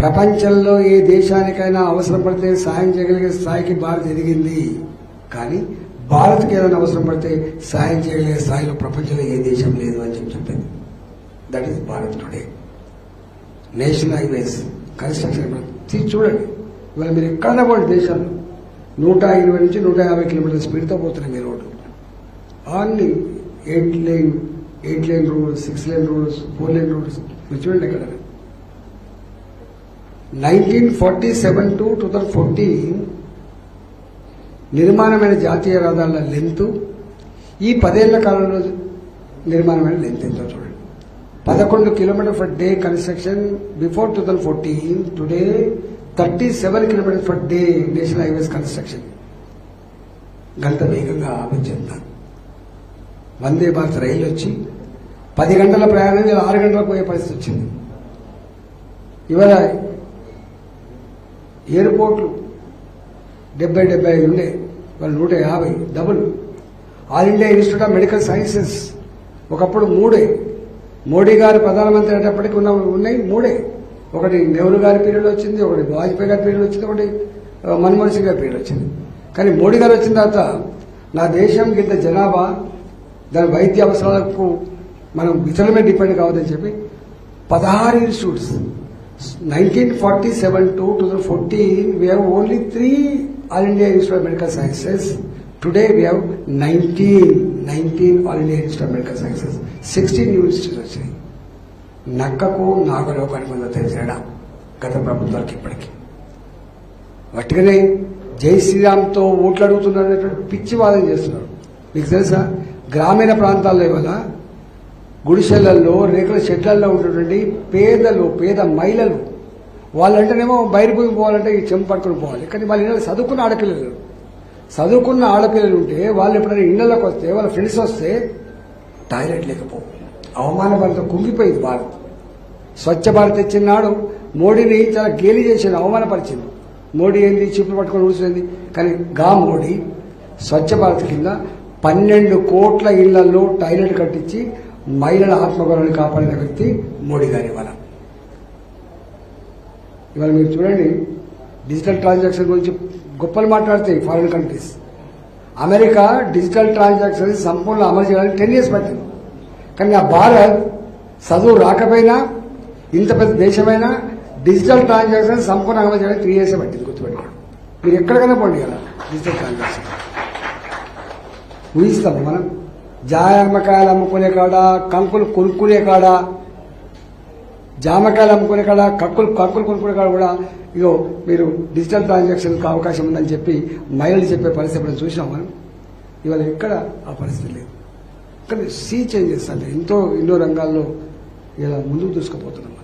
ప్రపంచంలో ఏ దేశానికైనా అవసరం పడితే సాయం చేయగలిగే స్థాయికి భారత్ ఎదిగింది. కానీ భారత్కి ఏదైనా అవసరం పడితే సాయం చేయగలిగే స్థాయిలో ప్రపంచంలో ఏ దేశం లేదు అని చెప్పి చెప్పింది. That is Bharat today national highways construction చూడండి. ఇవాళ మీరు ఎక్కడ పోండి దేశాలు. నూట ఇరవై నుంచి నూట యాభై కిలోమీటర్ల స్పీడ్తో పోతున్నాయి మీ road only eight lane eight lane roads six lane roads four lane roads మీరు చూడండి ఎక్కడ 1947 టు టూ థౌజండ్ ఫోర్టీన్ నిర్మాణమైన జాతీయ రహదారుల లెంత్ ఈ పదేళ్ళ కాలంలో నిర్మాణమైన లెంత్ ఎంతో చూడండి. పదకొండు kilometre per day construction before two thousand fourteen today thirty seven kilometre per day national highways construction. గంట వేగంగా ఆపించారు వందే భారత్ రైలు వచ్చి పది గంటల ప్రయాణం ఆరు గంటలకు పోయే పరిస్థితి వచ్చింది. ఇవాళ ఎయిర్పోర్ట్లు డెబ్బై డెబ్బై ఐదు ఉండే వాళ్ళు నూట యాభై double. All India Institute of Medical Sciences. ఒకప్పుడు మూడే. మోడీ గారు ప్రధానమంత్రి అయ్యేటప్పటికి ఉన్న ఉన్నాయి మూడే. ఒకటి నెహ్రూ గారి పీరియడ్ వచ్చింది ఒకటి వాజ్పేయి గారి పీరియడ్ వచ్చింది ఒకటి మన్మోహన్ సింగ్ గారి పీరియడ్ వచ్చింది. కానీ మోడీ గారు వచ్చిన తర్వాత నా దేశం ఇంత జనాభా దాని వైద్య అవసరాలకు మనం ఇతరులమే డిపెండ్ కావద్దని చెప్పి పదహారు institutes nineteen forty seven we two only fourteen we India only three All India Today we medical sciences today All India nineteen of All India Institute of Medical Sciences sixteen వచ్చాయి. నక్కకు నాగలోకానికి ఉన్న తేడా గత ప్రభుత్వానికి ఇప్పటికీ. వట్టుగానే జై శ్రీరామ్తో ఓట్లు అడుగుతున్నారనేటువంటి పిచ్చి వాదన చేస్తున్నారు. మీకు తెలుసా? గ్రామీణ ప్రాంతాల్లో ఇవాళ గుడిసెలల్లో రేకుల షెడ్లల్లో ఉన్నటువంటి పేదలు పేద మహిళలు వాళ్ళంటేనేమో బయటపోయి పోవాలంటే ఈ చెంపు పట్టుకుని పోవాలి. కానీ వాళ్ళ ఇళ్ళ చదువుకున్న ఆడపిల్లలు చదువుకున్న ఆడపిల్లలు ఉంటే వాళ్ళు ఎప్పుడైనా ఇళ్ళలోకి వస్తే వాళ్ళ ఫ్రెండ్స్ వస్తే టాయిలెట్ లేకపోవు. భారత కుంగిపోయింది భారత్ స్వచ్ఛ భారత్ తెచ్చినాడు మోడీని చాలా గేలి చేసింది అవమానపరిచింది మోడీ ఏంది? చిప్పులు పట్టుకొని ఊసింది. కానీ గా మోడీ స్వచ్ఛ భారత్ కింద పన్నెండు కోట్ల ఇళ్ళలో టాయిలెట్ కట్టించి మహిళల ఆత్మగౌరవాన్ని కాపాడిన వ్యక్తి మోడీ గారి ఇవాళ. ఇవాళ మీరు చూడండి డిజిటల్ ట్రాన్సాక్షన్ గురించి గొప్పలు మాట్లాడతాయి foreign countries America digital transaction సంపూర్ణ అమలు చేయడానికి టెన్ ఇయర్స్ పట్టింది. కానీ ఆ భారత్ చదువు రాకపోయినా ఇంత పెద్ద దేశమైనా డిజిటల్ ట్రాన్సాక్షన్ సంపూర్ణ అమలు చేయడానికి త్రీ ఇయర్స్ పట్టింది గుర్తుపెట్టుకోండి. మీరు ఎక్కడికైనా పోండి కదా డిజిటల్ ట్రాన్సాక్షన్ ఊహిస్తాము మనం? జామకాయలు అమ్ముకునే కాడ కంకులు కొనుక్కునే కాడ జామకాయలు అమ్ముకునే కాడ కక్కులు కక్కులు కొనుక్కునే కాడ కూడా ఇగో మీరు డిజిటల్ ట్రాన్సాక్షన్కి అవకాశం ఉందని చెప్పి మహిళలు చెప్పే పరిస్థితి ఎప్పుడైనా చూసినాం మనం? ఇవాళ ఎక్కడ ఆ పరిస్థితి లేదు. కానీ సీ చేంజెస్ అంటే ఎంతో ఎన్నో రంగాల్లో ఇలా ముందుకు దూసుకుపోతున్నాం